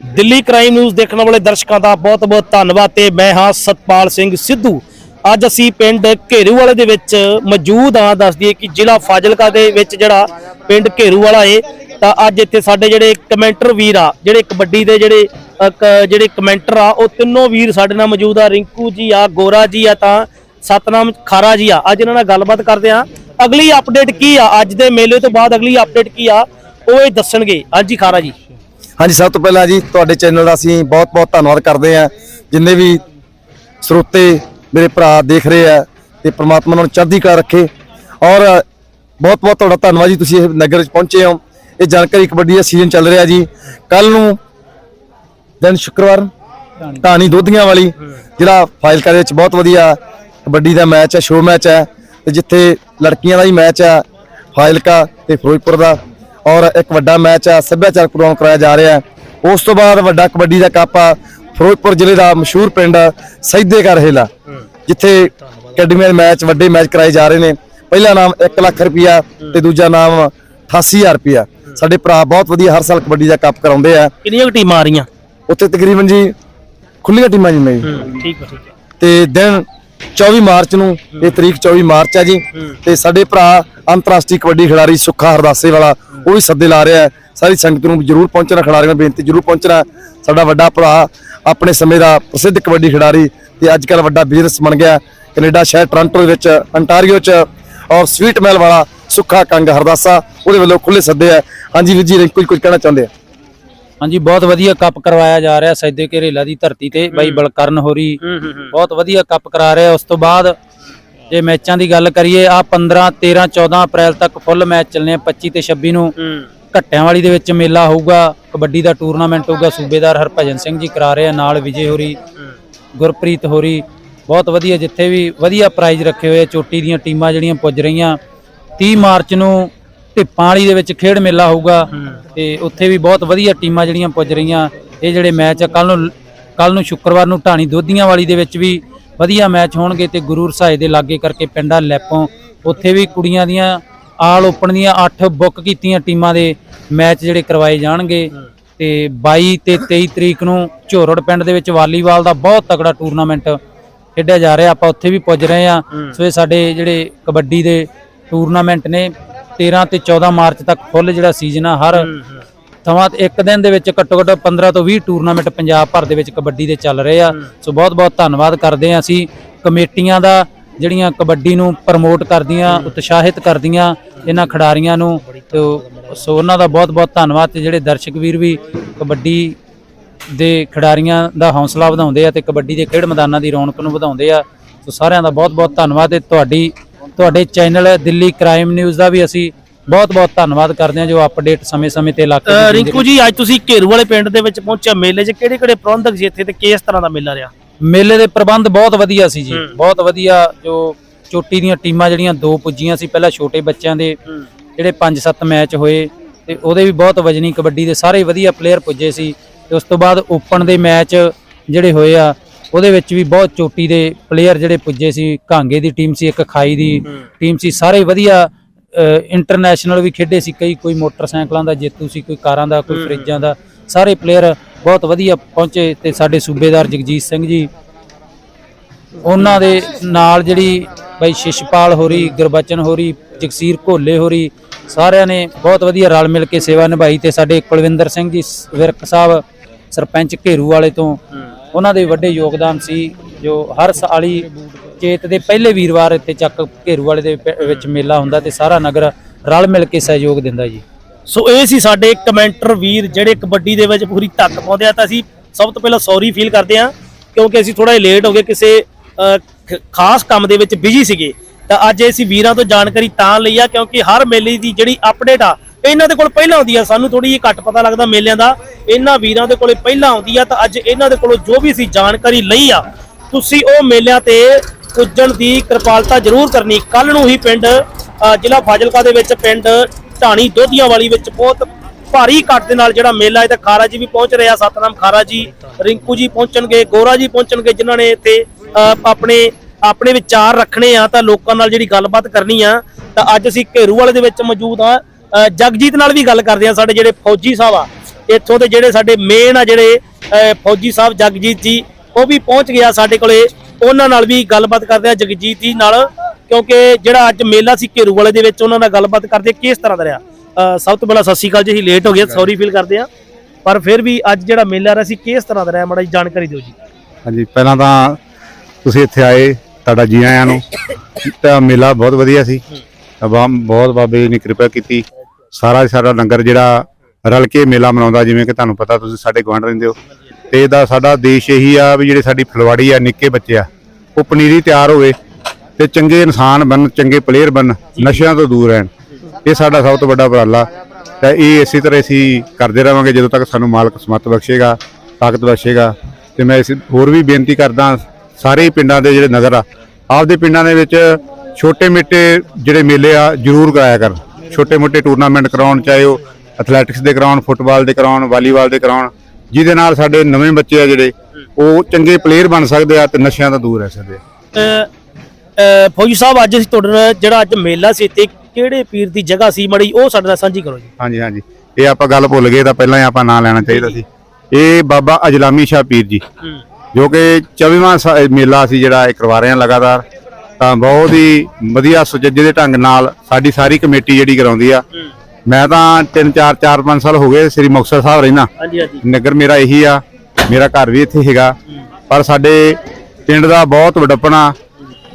Delhi crime news ਦੇਖਣ ਵਾਲੇ ਦਰਸ਼ਕਾਂ ਦਾ ਬਹੁਤ-ਬਹੁਤ ਧੰਨਵਾਦ ਤੇ ਮੈਂ ਹਾਂ ਸਤਪਾਲ ਸਿੰਘ ਸਿੱਧੂ। ਅੱਜ ਅਸੀਂ ਪਿੰਡ ਘੇਰੂਵਾਲੇ ਦੇ ਵਿੱਚ ਮੌਜੂਦ ਹਾਂ। ਦੱਸ ਦਈਏ ਕਿ ਜ਼ਿਲ੍ਹਾ ਫਾਜ਼ਿਲਕਾ ਦੇ ਵਿੱਚ ਜਿਹੜਾ ਪਿੰਡ ਘੇਰੂਵਾਲਾ ਏ, ਤਾਂ ਅੱਜ ਇੱਥੇ ਸਾਡੇ ਜਿਹੜੇ ਕਮੈਂਟਰ ਵੀਰ ਆ, ਜਿਹੜੇ ਕਬੱਡੀ ਦੇ ਜਿਹੜੇ ਕ- ਜਿਹੜੇ ਕਮੈਂਟਰ ਆ, ਉਹ ਤਿੰਨੋਂ ਵੀਰ ਸਾਡੇ ਨਾਲ ਮੌਜੂਦ ਆ। ਰਿੰਕੂ ਜੀ ਆ, ਗੋਰਾ ਜੀ ਆ, ਤਾਂ ਸਤਨਾਮ ਖਾਰਾ ਜੀ ਆ। ਅੱਜ ਇਹਨਾਂ ਨਾਲ ਗੱਲਬਾਤ ਕਰਦੇ ਆ ਅਗਲੀ ਅਪਡੇਟ ਕੀ ਆ? ਅੱਜ ਦੇ ਮੇਲੇ ਤੋਂ ਬਾਅਦ ਅਗਲੀ ਅਪਡੇਟ ਕੀ ਆ? ਉਹ ਇਹ ਦੱਸਣਗੇ। ਹਾਂਜੀ ਖਾਰਾ ਜੀ। ਹਾਂਜੀ, ਸਭ ਤੋਂ ਪਹਿਲਾਂ ਜੀ, ਤੁਹਾਡੇ ਚੈਨਲ ਦਾ ਅਸੀਂ ਬਹੁਤ-ਬਹੁਤ ਧੰਨਵਾਦ ਕਰਦੇ ਹਾਂ। ਜਿੰਨੇ ਵੀ ਸਰੋਤੇ ਮੇਰੇ ਭਰਾ ਦੇਖ ਰਹੇ ਆ ਤੇ ਪ੍ਰਮਾਤਮਾ ਉਹਨਾਂ ਨੂੰ ਚੜ੍ਹਦੀ ਕਲਾ ਰੱਖੇ। ਔਰ ਬਹੁਤ-ਬਹੁਤ ਤੁਹਾਡਾ ਧੰਨਵਾਦ ਜੀ, ਤੁਸੀਂ ਇਹ ਨਗਰ ਵਿੱਚ ਪਹੁੰਚੇ ਹੋ। ਇਹ ਜਾਣਕਾਰੀ ਕਬੱਡੀ ਦਾ ਸੀਜ਼ਨ ਚੱਲ ਰਿਹਾ ਜੀ। ਕੱਲ ਨੂੰ ਦਿਨ ਸ਼ੁੱਕਰਵਾਰ ਢਾਣੀ ਦੋਧੀਆਂ ਵਾਲੀ, ਜਿਹੜਾ ਫਾਈਲਕਾ ਦੇ ਵਿੱਚ ਬਹੁਤ ਵਧੀਆ ਕਬੱਡੀ ਦਾ ਮੈਚ ਹੈ, ਸ਼ੋਅ ਮੈਚ ਹੈ। ਤੇ ਜਿੱਥੇ ਲੜਕੀਆਂ ਦਾ ਹੀ ਮੈਚ ਹੈ ਫਾਇਲਕਾ ਤੇ ਫਿਰੋਜ਼ਪੁਰ ਦਾ। ਔਰ ਇੱਕ ਵੱਡਾ ਮੈਚ ਹੈ ਸੱਭਿਆਚਾਰਕ ਪ੍ਰੋਗਰਾਮ ਕਰਾਇਆ ਜਾ ਰਿਹਾ ਹੈ। ਉਸ ਤੋਂ ਬਾਅਦ ਵੱਡਾ ਕਬੱਡੀ ਦਾ ਕੱਪ ਆ ਫਿਰੋਜ਼ਪੁਰ ਜ਼ਿਲ੍ਹੇ ਦਾ ਮਸ਼ਹੂਰ ਪਿੰਡ ਸੈਦੇ ਕਾ ਰਹੇਲਾ ਜਿੱਥੇ ਅਕੈਡਮੀ ਦੇ ਮੈਚ ਵੱਡੇ ਮੈਚ ਕਰਾਏ ਜਾ ਰਹੇ ਨੇ। ਪਹਿਲਾ ਨਾਮ 1 ਲੱਖ ਰੁਪਿਆ ਤੇ ਦੂਜਾ ਨਾਮ 88000 ਰੁਪਿਆ ਸਾਡੇ ਭਰਾ ਬਹੁਤ ਵਧੀਆ ਹਰ ਸਾਲ ਕਬੱਡੀ ਦਾ ਕੱਪ ਕਰਾਉਂਦੇ ਆ। ਕਿੰਨੀਆਂ ਟੀਮਾਂ ਆ ਰਹੀਆਂ? ਉੱਥੇ ਤਕਰੀਬਨ ਜੀ ਖੁੱਲੀਆਂ ਟੀਮਾਂ ਜੀ ਨੇ ਜੀ ਠੀਕ ਹੈ ਤੇ ਦਿਨ 24 ਮਾਰਚ ਨੂੰ ਇਹ ਤਰੀਕ 24 ਮਾਰਚ ਹੈ ਜੀ। ਤੇ ਸਾਡੇ ਭਰਾ ਅੰਤਰਰਾਸ਼ਟਰੀ ਕਬੱਡੀ ਖਿਡਾਰੀ ਸੁੱਖਾ ਹਰਦਾਸੇ ਵਾਲਾ ਉਹ ਵੀ ਸੱਦੇ ਲਾ ਰਿਹਾ ਸਾਰੀ ਸੰਗਤ ਨੂੰ ਜਰੂਰ ਪਹੁੰਚਣਾ ਖਿਡਾਰੀਆਂ ਨੂੰ ਬੇਨਤੀ ਜਰੂਰ ਪਹੁੰਚਣਾ। ਸਾਡਾ ਵੱਡਾ ਭਰਾ ਆਪਣੇ ਸਮੇਂ ਦਾ ਪ੍ਰਸਿੱਧ ਕਬੱਡੀ ਖਿਡਾਰੀ ਤੇ ਅੱਜ ਕੱਲ ਵੱਡਾ ਬਿਜ਼ਨਸ ਬਣ ਗਿਆ ਕੈਨੇਡਾ ਸ਼ਹਿਰ ਟੋਰਾਂਟੋ ਦੇ ਵਿੱਚ ਅੰਟਾਰੀਓ ਚ ਔਰ ਸਵੀਟ ਮੈਲ ਵਾਲਾ ਸੁੱਖਾ ਕੰਗ ਹਰਦਾਸਾ ਉਹਦੇ ਵੱਲੋਂ ਖੁੱਲੇ ਸੱਦੇ ਆ ਹਾਂਜੀ ਵੀਰ ਜੀ ਕੁਝ ਕੁਝ ਕਹਿਣਾ ਚਾਹੁੰਦੇ ਆ? ਹਾਂਜੀ ਬਹੁਤ ਵਧੀਆ ਕੱਪ ਕਰਵਾਇਆ ਜਾ ਰਿਹਾ ਸੈਦੇ ਘਰੇਲਾ ਦੀ ਧਰਤੀ ਤੇ ਬਾਈ ਬਲਕਰਨ ਹੋਰੀ। ਬਹੁਤ ਵਧੀਆ ਕੱਪ ਕਰਾ ਰਿਹਾ। ਉਸ ਤੋਂ ਬਾਅਦ ਜੇ ਮੈਚਾਂ ਦੀ ਗੱਲ ਕਰੀਏ ਆ 15 13 14 ਅਪ੍ਰੈਲ ਤੱਕ ਫੁੱਲ ਮੈਚ ਚੱਲਨੇ ਆ 25 ਤੇ 26 ਨੂੰ। ਘੱਟਿਆਂ ਵਾਲੀ ਦੇ ਵਿੱਚ ਮੇਲਾ ਹੋਊਗਾ ਕਬੱਡੀ ਦਾ ਟੂਰਨਾਮੈਂਟ ਹੋਊਗਾ ਸੂਬੇਦਾਰ ਹਰਭਜਨ ਸਿੰਘ ਜੀ ਕਰਾ ਰਹੇ ਆ ਨਾਲ ਵਿਜੇ ਹੋਰੀ ਗੁਰਪ੍ਰੀਤ ਹੋਰੀ ਬਹੁਤ ਵਧੀਆ ਜਿੱਥੇ ਵੀ ਵਧੀਆ ਪ੍ਰਾਈਜ਼ ਰੱਖੇ ਹੋਏ ਚੋਟੀ ਦੀਆਂ ਟੀਮਾਂ ਜਿਹੜੀਆਂ ਪੁੱਜ ਰਹੀਆਂ। 30 ਮਾਰਚ ਨੂੰ ਢਿੱਪਾਂ ਵਾਲੀ ਦੇ ਵਿੱਚ ਖੇਡ ਮੇਲਾ ਹੋਊਗਾ ਤੇ ਉੱਥੇ ਵੀ ਬਹੁਤ ਵਧੀਆ ਟੀਮਾਂ ਜਿਹੜੀਆਂ ਪੁੱਜ ਰਹੀਆਂ। ਇਹ ਜਿਹੜੇ ਮੈਚ ਆ ਕੱਲ ਨੂੰ ਕੱਲ ਨੂੰ ਸ਼ੁੱਕਰਵਾਰ ਨੂੰ ਢਾਣੀ ਦੋਧੀਆਂ ਵਾਲੀ ਦੇ ਵਿੱਚ ਵੀ ਵਧੀਆ ਮੈਚ ਹੋਣਗੇ ਤੇ ਗੁਰੂ ਰਸਾਏ ਦੇ ਲਾਗੇ ਕਰਕੇ ਪਿੰਡਾਂ ਲੈਪੋਂ ਉੱਥੇ ਵੀ ਕੁੜੀਆਂ ਦੀਆਂ ਆਲ ਓਪਨ ਦੀਆਂ 8 ਬੁੱਕ ਕੀਤੀਆਂ ਟੀਮਾਂ ਦੇ ਮੈਚ ਜਿਹੜੇ ਕਰਵਾਏ ਜਾਣਗੇ। ਤੇ 22 ਤੇ 23 ਤਰੀਕ ਨੂੰ ਝੋਰੜ ਪਿੰਡ ਦੇ ਵਿੱਚ ਵਾਲੀਬਾਲ ਦਾ ਬਹੁਤ ਤਕੜਾ ਟੂਰਨਾਮੈਂਟ ਖੇਡਿਆ ਜਾ ਰਿਹਾ। ਆਪਾਂ ਉੱਥੇ ਵੀ ਪੁੱਜ ਰਹੇ ਆ ਸੋ ਇਹ ਸਾਡੇ ਜਿਹੜੇ ਕਬੱਡੀ ਦੇ ਟੂਰਨਾਮੈਂਟ ਨੇ 13 ਤੇ 14 ਮਾਰਚ ਤੱਕ ਫੁੱਲ ਜਿਹੜਾ ਸੀਜ਼ਨ ਆ ਹਰ ਤੇ ਇੱਕ ਦਿਨ ਦੇ ਵਿੱਚ ਘੱਟੋ ਘੱਟ 15 ਤੋਂ 20 ਟੂਰਨਾਮੈਂਟ ਪੰਜਾਬ ਭਰ ਦੇ ਵਿੱਚ ਕਬੱਡੀ ਦੇ ਚੱਲ ਰਹੇ ਆ। ਸੋ ਬਹੁਤ ਬਹੁਤ ਧੰਨਵਾਦ ਕਰਦੇ ਆ ਅਸੀਂ। ਕਮੇਟੀਆਂ ਦਾ ਜਿਹੜੀਆਂ ਕਬੱਡੀ ਨੂੰ ਪ੍ਰਮੋਟ ਕਰਦੀਆਂ ਉਤਸ਼ਾਹਿਤ ਕਰਦੀਆਂ ਇਹਨਾਂ ਖਿਡਾਰੀਆਂ ਨੂੰ। ਤੇ ਸੋ ਉਹਨਾਂ ਦਾ ਬਹੁਤ ਬਹੁਤ ਧੰਨਵਾਦ ਤੇ ਜਿਹੜੇ ਦਰਸ਼ਕ ਵੀਰ ਵੀ ਕਬੱਡੀ ਦੇ ਖਿਡਾਰੀਆਂ ਦਾ ਹੌਸਲਾ ਵਧਾਉਂਦੇ ਆ ਤੇ ਕਬੱਡੀ ਦੇ ਖੇਡ ਮੈਦਾਨਾਂ ਦੀ ਰੌਣਕ ਨੂੰ ਵਧਾਉਂਦੇ ਆ। ਸੋ ਸਾਰਿਆਂ ਦਾ ਬਹੁਤ ਬਹੁਤ ਧੰਨਵਾਦ ਤੇ ਤੁਹਾਡੀ ਤੁਹਾਡੇ ਚੈਨਲ ਦਿੱਲੀ ਕ੍ਰਾਈਮ ਨਿਊਜ਼ ਦਾ ਵੀ ਅਸੀਂ ਬਹੁਤ ਬਹੁਤ ਧੰਨਵਾਦ ਕਰਦੇ ਹਾਂ ਜੋ ਅਪਡੇਟ ਸਮੇਂ-ਸਮੇਂ ਤੇ ਇਲਾਕੇ ਦੀ ਰਿੰਕੂ ਜੀ ਅੱਜ ਤੁਸੀਂ ਘੇਰੂ ਵਾਲੇ ਪਿੰਡ ਦੇ ਵਿੱਚ ਪਹੁੰਚਿਆ ਮੇਲੇ 'ਚ ਕਿਹੜੇ ਕਿਹੜੇ ਪ੍ਰਬੰਧਕ ਸੀ ਇੱਥੇ ਤੇ ਕਿਸ ਤਰ੍ਹਾਂ ਦਾ ਮੇਲਾ ਰਿਹਾ? ਮੇਲੇ ਦੇ ਪ੍ਰਬੰਧ ਬਹੁਤ ਵਧੀਆ ਸੀ ਜੀ। ਬਹੁਤ ਵਧੀਆ ਜੋ ਚੋਟੀ ਦੀਆਂ ਟੀਮਾਂ ਜਿਹੜੀਆਂ ਦੋ ਪੁੱਜੀਆਂ ਸੀ ਪਹਿਲਾਂ ਛੋਟੇ ਬੱਚਿਆਂ ਦੇ ਜਿਹੜੇ 5-7 ਮੈਚ ਹੋਏ ਤੇ ਉਹਦੇ ਵੀ ਬਹੁਤ ਵਜਨੀ ਕਬੱਡੀ ਦੇ ਸਾਰੇ ਵਧੀਆ ਪਲੇਅਰ ਪੁੱਜੇ ਸੀ ਤੇ ਉਸ ਤੋਂ ਬਾਅਦ ਓਪਨ ਦੇ ਮੈਚ ਜਿਹੜੇ ਹੋਏ ਆ ਉਹਦੇ ਵਿੱਚ ਵੀ ਬਹੁਤ ਚੋਟੀ ਦੇ ਪਲੇਅਰ ਜਿਹੜੇ ਪੁੱਜੇ ਸੀ। ਕਾਂਗੇ ਦੀ ਟੀਮ ਸੀ ਇੱਕ ਖਾਈ ਦੀ ਟੀਮ ਸੀ ਸਾਰੇ ਵਧੀਆ ਇੰਟਰਨੈਸ਼ਨਲ ਵੀ ਖੇਡੇ ਸੀ ਕਈ ਕੋਈ ਮੋਟਰਸਾਈਕਲਾਂ ਦਾ ਜੇਤੂ ਸੀ ਕੋਈ ਕਾਰਾਂ ਦਾ ਕੋਈ ਫਰਿੱਜਾਂ ਦਾ। ਸਾਰੇ ਪਲੇਅਰ ਬਹੁਤ ਵਧੀਆ ਪਹੁੰਚੇ ਤੇ ਸਾਡੇ ਸੂਬੇਦਾਰ ਜਗਜੀਤ ਸਿੰਘ ਜੀ। ਉਹਨਾਂ ਦੇ ਨਾਲ ਜਿਹੜੀ ਬਾਈ ਸ਼ਿਸ਼ਪਾਲ ਹੋਰੀ ਗੁਰਬਚਨ ਹੋਰੀ ਜਗਸੀਰ ਘੋਲੇ ਹੋਰੀ ਸਾਰਿਆਂ ਨੇ ਬਹੁਤ ਵਧੀਆ ਰਲ ਮਿਲ ਕੇ ਸੇਵਾ ਨਿਭਾਈ ਤੇ ਸਾਡੇ ਕੁਲਵਿੰਦਰ ਸਿੰਘ ਜੀ ਵਿਰਕ ਸਾਹਿਬ ਸਰਪੰਚ ਘੇਰੂ ਵਾਲੇ ਤੋਂ। ਉਹਨਾਂ ਦੇ ਵੱਡੇ ਯੋਗਦਾਨ ਸੀ ਜੋ ਹਰ ਸਾਲੀ ਚੇਤ ਦੇ ਪਹਿਲੇ ਵੀਰਵਾਰ ਇੱਥੇ ਚੱਕ ਘੇਰੂ ਵਾਲੇ ਦੇ ਪ- ਵਿੱਚ ਮੇਲਾ ਹੁੰਦਾ ਤੇ ਸਾਰਾ ਨਗਰ ਰਲ ਮਿਲ ਕੇ ਸਹਿਯੋਗ ਦਿੰਦਾ ਜੀ। ਸੋ ਇਹ ਸੀ ਸਾਡੇ ਕਮੈਂਟਰ ਵੀਰ ਜਿਹੜੇ ਕਬੱਡੀ ਦੇ ਵਿੱਚ ਪੂਰੀ ਧੱਕ ਪਾਉਂਦੇ ਆ ਤਾਂ ਅਸੀਂ ਸਭ ਤੋਂ ਪਹਿਲਾਂ ਸੌਰੀ ਫੀਲ ਕਰਦੇ ਆ ਕਿਉਂਕਿ ਅਸੀਂ ਥੋੜਾ ਲੇਟ ਹੋ ਗਏ ਕਿਸੇ ਅ, ਖ- ਖਾਸ ਕੰਮ ਦੇ ਵਿੱਚ ਬਿਜ਼ੀ ਸੀਗੇ। ਤਾਂ ਅੱਜ ਅਸੀਂ ਵੀਰਾਂ ਤੋਂ ਜਾਣਕਾਰੀ ਤਾਂ ਲਈ ਆ ਕਿਉਂਕਿ ਹਰ ਮੇਲੇ ਦੀ ਜਿਹੜੀ ਅਪਡੇਟ ਆ ਇਹਨਾਂ ਦੇ ਕੋਲ ਪਹਿਲਾਂ ਆਉਂਦੀ ਆ। ਸਾਨੂੰ ਥੋੜੀ ਜਿਹੀ ਘੱਟ ਪਤਾ ਲੱਗਦਾ ਮੇਲਿਆਂ ਦਾ। ਇਹਨਾਂ ਵੀਰਾਂ ਦੇ ਕੋਲੇ ਪਹਿਲਾਂ ਆਉਂਦੀ ਆ ਤਾਂ ਅੱਜ ਇਹਨਾਂ ਦੇ ਕੋਲੋਂ ਜੋ ਵੀ ਅਸੀਂ ਜਾਣਕਾਰੀ ਲਈ ਆ ਤੁਸੀਂ ਉਹ ਮੇਲਿਆਂ ਤੇ ਪੁੱਜਣ ਦੀ ਕਿਰਪਾਲਤਾ ਜ਼ਰੂਰ ਕਰਨੀ। ਕੱਲ ਨੂੰ ਹੀ ਪਿੰਡ ਜ਼ਿਲ੍ਹਾ ਫਾਜ਼ਿਲਕਾ ਦੇ ਵਿੱਚ ਪਿੰਡ ਢਾਣੀ ਦੋਧੀਆਂ ਵਾਲੀ ਵਿੱਚ ਬਹੁਤ ਭਾਰੀ ਘੱਟ ਦੇ ਨਾਲ ਜਿਹੜਾ ਮੇਲਾ ਹੈ ਤਾਂ ਖਾਰਾ ਜੀ ਵੀ ਪਹੁੰਚ ਰਿਹਾ। ਸਤਨਾਮ ਖਾਰਾ ਜੀ, ਰਿੰਕੂ ਜੀ ਪਹੁੰਚਣਗੇ, ਗੋਰਾ ਜੀ ਪਹੁੰਚਣਗੇ, ਜਿਨ੍ਹਾਂ ਨੇ ਇੱਥੇ ਆਪਣੇ ਆਪਣੇ ਵਿਚਾਰ ਰੱਖਣੇ ਆ ਤਾਂ ਲੋਕਾਂ ਨਾਲ ਜਿਹੜੀ ਗੱਲਬਾਤ ਕਰਨੀ ਆ। ਤਾਂ ਅੱਜ ਅਸੀਂ ਘੇਰੂ ਵਾਲੇ ਦੇ ਵਿੱਚ ਮੌਜੂਦ ਆ। ਜਗਜੀਤ ਨਾਲ ਵੀ ਗੱਲ ਕਰਦੇ ਆ ਸਾਡੇ ਜਿਹੜੇ ਫੌਜੀ ਸਾਹਿਬ ਆ। ਇੱਥੋਂ ਦੇ ਜਿਹੜੇ ਸਾਡੇ ਮੇਨ ਆ ਜਿਹੜੇ ਫੌਜੀ ਸਾਹਿਬ ਜਗਜੀਤ ਜੀ, ਉਹ ਵੀ ਪਹੁੰਚ ਗਿਆ ਸਾਡੇ ਕੋਲੇ। ਉਹਨਾਂ ਨਾਲ ਵੀ ਗੱਲਬਾਤ ਕਰਦੇ ਆ, ਜਗਜੀਤ ਜੀ ਨਾਲ, ਕਿਉਂਕਿ ਜਿਹੜਾ ਅੱਜ ਮੇਲਾ ਸੀ ਘੇਰੂ ਵਾਲੇ ਦੇ ਵਿੱਚ, ਉਹਨਾਂ ਨਾਲ ਗੱਲਬਾਤ ਕਰਦੇ ਕਿਸ ਤਰ੍ਹਾਂ ਦਾ ਰਿਹਾ? ਸਭ ਤੋਂ ਪਹਿਲਾਂ ਸਤਿ ਸ਼੍ਰੀ ਅਕਾਲ ਜੀ, ਅਸੀਂ ਲੇਟ ਹੋ ਗਏ ਸੌਰੀ ਫੀਲ ਕਰਦੇ ਆ, ਪਰ ਫਿਰ ਵੀ ਅੱਜ ਜਿਹੜਾ ਮੇਲਾ ਰਿਹਾ ਸੀ, ਕਿਸ ਤਰ੍ਹਾਂ ਦਾ ਰਿਹਾ? ਮਾੜਾ ਜੀ ਜਾਣਕਾਰੀ ਦਿਓ ਜੀ। ਹਾਂਜੀ, ਪਹਿਲਾਂ ਤਾਂ ਤੁਸੀਂ ਇੱਥੇ ਆਏ, ਤੁਹਾਡਾ ਜੀ ਆਇਆਂ ਨੂੰ। ਤਾਂ ਮੇਲਾ ਬਹੁਤ ਵਧੀਆ ਸੀ। ਬਹੁਤ ਬਾਬੇ ਜੀ ਨੇ ਕਿਰਪਾ ਕੀਤੀ। ਸਾਰਾ ਸਾਡਾ ਲੰਗਰ ਜਿਹੜਾ ਰਲ ਕੇ ਮੇਲਾ ਮਨਾਉਂਦਾ, ਜਿਵੇਂ ਕਿ ਤੁਹਾਨੂੰ ਪਤਾ, ਤੁਸੀਂ ਸਾਡੇ ਗੁਆਂਢ ਰਹਿੰਦੇ ਹੋ। ਤੇ ਇਹਦਾ ਸਾਡਾ ਦੇਸ਼ ਇਹੀ ਆ ਵੀ ਜਿਹੜੇ ਸਾਡੀ ਫਲਵਾੜੀ ਆ, ਨਿੱਕੇ ਬੱਚੇ ਆ, ਉਹ ਪਨੀਰੀ ਤਿਆਰ ਹੋਵੇ ਤੇ ਚੰਗੇ ਇਨਸਾਨ ਬਣਨ, ਚੰਗੇ ਪਲੇਅਰ ਬਣਨ, ਨਸ਼ਿਆਂ ਤੋਂ ਦੂਰ ਰਹਿਣ। ਇਹ ਸਾਡਾ ਸਭ ਤੋਂ ਵੱਡਾ ਉਪਰਾਲਾ। ਤਾਂ ਇਹ ਇਸੇ ਤਰ੍ਹਾਂ ਅਸੀਂ ਕਰਦੇ ਰਵਾਂਗੇ ਜਦੋਂ ਤੱਕ ਸਾਨੂੰ ਮਾਲਕ ਸਮਤ ਬਖਸ਼ੇਗਾ, ਤਾਕਤ ਬਖਸ਼ੇਗਾ। ਤੇ ਮੈਂ ਇਸ ਹੋਰ ਵੀ ਬੇਨਤੀ ਕਰਦਾ, ਸਾਰੇ ਹੀ ਪਿੰਡਾਂ ਦੇ ਜਿਹੜੇ ਨਗਰ ਆ, ਆਪਦੇ ਪਿੰਡਾਂ ਦੇ ਵਿੱਚ ਛੋਟੇ ਮਿੱਟੇ ਜਿਹੜੇ ਮੇਲੇ ਆ, ਜ਼ਰੂਰ ਕਰਾਇਆ ਕਰਨ। ਛੋਟੇ ਮੋਟੇ ਟੂਰਨਾਮੈਂਟ ਕਰਾਉਣ, ਚਾਹੇ ਉਹ ਐਥਲੈਟਿਕਸ ਦੇ ਕਰਾਉਣ ਫੁੱਟਬਾਲ ਦੇ ਕਰਾਉਣ ਵਾਲੀਬਾਲ ਦੇ ਕਰਾਉਣ ਜਿਹਦੇ ਨਾਲ ਸਾਡੇ ਨਵੇਂ ਬੱਚੇ ਆ ਜਿਹੜੇ ਉਹ ਚੰਗੇ ਪਲੇਅਰ ਬਣ ਸਕਦੇ ਆ ਤੇ ਨਸ਼ਿਆਂ ਤੋਂ ਦੂਰ ਰਹਿ ਸਕਦੇ ਆ। ਫੌਜੀ ਸਾਹਿਬ ਅੱਜ ਅਸੀਂ ਤੁਹਾਡੇ ਨਾਲ ਜਿਹੜਾ ਅੱਜ ਮੇਲਾ ਸੀ ਤੇ ਕਿਹੜੇ ਪੀਰ ਦੀ ਜਗ੍ਹਾ ਸੀ ਮੜੀ ਉਹ ਸਾਡੇ ਨਾਲ ਸਾਂਝੀ ਕਰੋ ਜੀ। ਹਾਂਜੀ ਹਾਂਜੀ। ਇਹ ਆਪਾਂ ਗੱਲ ਭੁੱਲ ਗਏ ਤਾਂ ਪਹਿਲਾਂ ਹੀ ਆਪਾਂ ਨਾਂ ਲੈਣਾ ਚਾਹੀਦਾ ਸੀ। ਇਹ ਬਾਬਾ ਅਜਲਾਮੀ ਸ਼ਾਹ ਪੀਰ ਜੀ ਜੋ ਕਿ 24ਵਾਂ ਸਾ- ਮੇਲਾ ਸੀ ਜਿਹੜਾ ਇਹ ਕਰਵਾ ਰਹੇ ਹਾਂ ਲਗਾਤਾਰ। ਤਾਂ ਬਹੁਤ ਹੀ ਵਧੀਆ ਸੁਚੱਜੇ ਦੇ ਢੰਗ ਨਾਲ ਸਾਡੀ ਸਾਰੀ ਕਮੇਟੀ ਜਿਹੜੀ ਕਰਾਉਂਦੀ ਆ ਮੈਂ ਤਾਂ 3 4 4 5 ਸਾਲ ਹੋ ਗਏ ਸ੍ਰੀ ਮੁਕਤਸਰ ਸਾਹਿਬ ਰਹਿਣਾ ਹਾਂਜੀ ਹਾਂਜੀ। ਨਗਰ ਮੇਰਾ ਇਹੀ ਆ ਮੇਰਾ ਘਰ ਵੀ ਇੱਥੇ ਹੈਗਾ। ਪਰ ਸਾਡੇ ਪਿੰਡ ਦਾ ਬਹੁਤ ਵਡੱਪਣਾ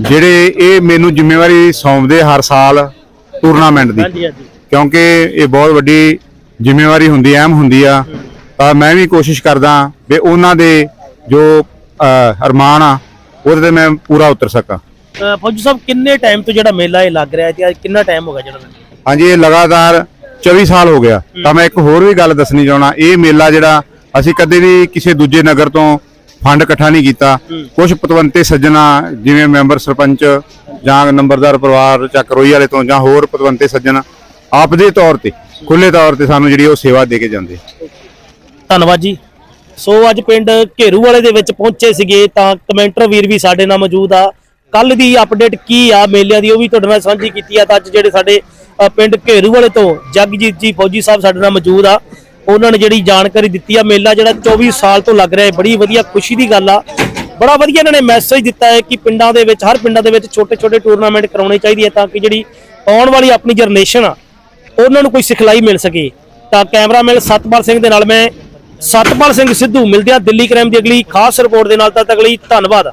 ਜਿਹੜੇ ਇਹ ਮੈਨੂੰ ਜ਼ਿੰਮੇਵਾਰੀ ਸੌਂਪਦੇ ਹਰ ਸਾਲ ਟੂਰਨਾਮੈਂਟ ਦੀ। ਹਾਂਜੀ ਹਾਂਜੀ। ਕਿਉਂਕਿ ਇਹ ਬਹੁਤ ਵੱਡੀ ਜ਼ਿੰਮੇਵਾਰੀ ਹੁੰਦੀ ਅਹਿਮ ਹੁੰਦੀ ਆ। ਤਾਂ ਮੈਂ ਵੀ ਕੋਸ਼ਿਸ਼ ਕਰਦਾ ਵੀ ਉਹਨਾਂ ਦੇ ਜੋ ਅਰਮਾਨ ਆ ਉਹਦੇ ਤੇ ਮੈਂ ਪੂਰਾ ਉਤਰ ਸਕਾਂ। ਫੌਜੀ ਸਾਹਿਬ ਕਿੰਨੇ ਟਾਈਮ ਤੋਂ ਜਿਹੜਾ ਮੇਲਾ ਇਹ ਲੱਗ ਰਿਹਾ ਹੈ? ਤੇ ਅੱਜ ਕਿੰਨਾ ਟਾਈਮ ਹੋ ਗਿਆ ਜਿਹੜਾ ਹਾਂਜੀ ਇਹ ਲਗਾਤਾਰ 24 ਸਾਲ ਹੋ ਗਿਆ। ਤਾਂ ਮੈਂ ਇੱਕ ਹੋਰ ਵੀ ਗੱਲ ਦੱਸਣੀ ਚਾਹਣਾ ਇਹ ਮੇਲਾ ਜਿਹੜਾ ਅਸੀਂ ਕਦੇ ਵੀ ਕਿਸੇ ਦੂਜੇ ਨਗਰ ਤੋਂ ਫੰਡ ਇਕੱਠਾ ਨਹੀਂ ਕੀਤਾ। ਕੁਝ ਪਤਵੰਤੇ ਸੱਜਣਾ ਜਿਵੇਂ ਮੈਂਬਰ ਸਰਪੰਚ ਜਾਂ ਨੰਬਰਦਾਰ ਪਰਿਵਾਰ ਚੱਕ ਰੋਈ ਵਾਲੇ ਤੋਂ ਜਾਂ ਹੋਰ ਪਤਵੰਤੇ ਸੱਜਣ ਆਪਦੇ ਤੌਰ ਤੇ ਖੁੱਲੇ ਤੌਰ ਤੇ ਸਾਨੂੰ ਜਿਹੜੀ ਉਹ ਸੇਵਾ ਦੇ ਕੇ ਜਾਂਦੇ। ਧੰਨਵਾਦ ਜੀ। ਸੋ ਅੱਜ ਪਿੰਡ ਘੇਰੂ ਵਾਲੇ ਦੇ ਵਿੱਚ ਪਹੁੰਚੇ ਸੀਗੇ ਤਾਂ ਕਮੈਂਟਰ ਵੀਰ ਵੀ ਸਾਡੇ ਨਾਲ ਮੌਜੂਦ ਆ। ਕੱਲ ਦੀ ਅਪਡੇਟ ਕੀ ਆ ਮੇਲਿਆਂ ਦੀ ਉਹ ਵੀ ਤੁਹਾਡੇ ਨਾਲ ਸਾਂਝੀ ਕੀਤੀ ਆ ਤਾਂ ਅੱਜ ਜਿਹੜੇ ਸਾਡੇ ਪਿੰਡ ਘੇਰੂ ਵਾਲੇ ਤੋਂ ਜਗਜੀਤ ਜੀ ਫੌਜੀ ਸਾਹਿਬ ਸਾਡੇ ਨਾਲ ਮੌਜੂਦ ਆ। ਉਹਨਾਂ ਨੇ ਜਿਹੜੀ ਜਾਣਕਾਰੀ ਦਿੱਤੀ ਆ, ਮੇਲਾ ਜਿਹੜਾ 24 ਸਾਲ ਤੋਂ ਲੱਗ ਰਿਹਾ ਹੈ, ਬੜੀ ਵਧੀਆ ਖੁਸ਼ੀ ਦੀ ਗੱਲ ਆ। ਬੜਾ ਵਧੀਆ ਇਹਨਾਂ ਨੇ ਮੈਸੇਜ ਦਿੱਤਾ ਹੈ ਕਿ ਪਿੰਡਾਂ ਦੇ ਵਿੱਚ, ਹਰ ਪਿੰਡਾਂ ਦੇ ਵਿੱਚ ਛੋਟੇ ਛੋਟੇ ਟੂਰਨਾਮੈਂਟ ਕਰਾਉਣੇ ਚਾਹੀਦੇ ਆ ਤਾਂ ਕਿ ਜਿਹੜੀ ਆਉਣ ਵਾਲੀ ਆਪਣੀ ਜਨਰੇਸ਼ਨ ਆ, ਉਹਨਾਂ ਨੂੰ ਕੋਈ ਸਿਖਲਾਈ ਮਿਲ ਸਕੇ। ਤਾਂ ਕੈਮਰਾਮੈਨ ਸਤਪਾਲ ਸਿੰਘ ਦੇ ਨਾਲ ਮੈਂ ਸਤਪਾਲ ਸਿੰਘ ਸਿੱਧੂ, ਮਿਲਦੇ ਆ ਦਿੱਲੀ ਕ੍ਰਾਈਮ ਦੀ ਅਗਲੀ ਖਾਸ ਰਿਪੋਰਟ ਦੇ ਨਾਲ, ਤਦ ਤੱਕ ਲਈ ਧੰਨਵਾਦ।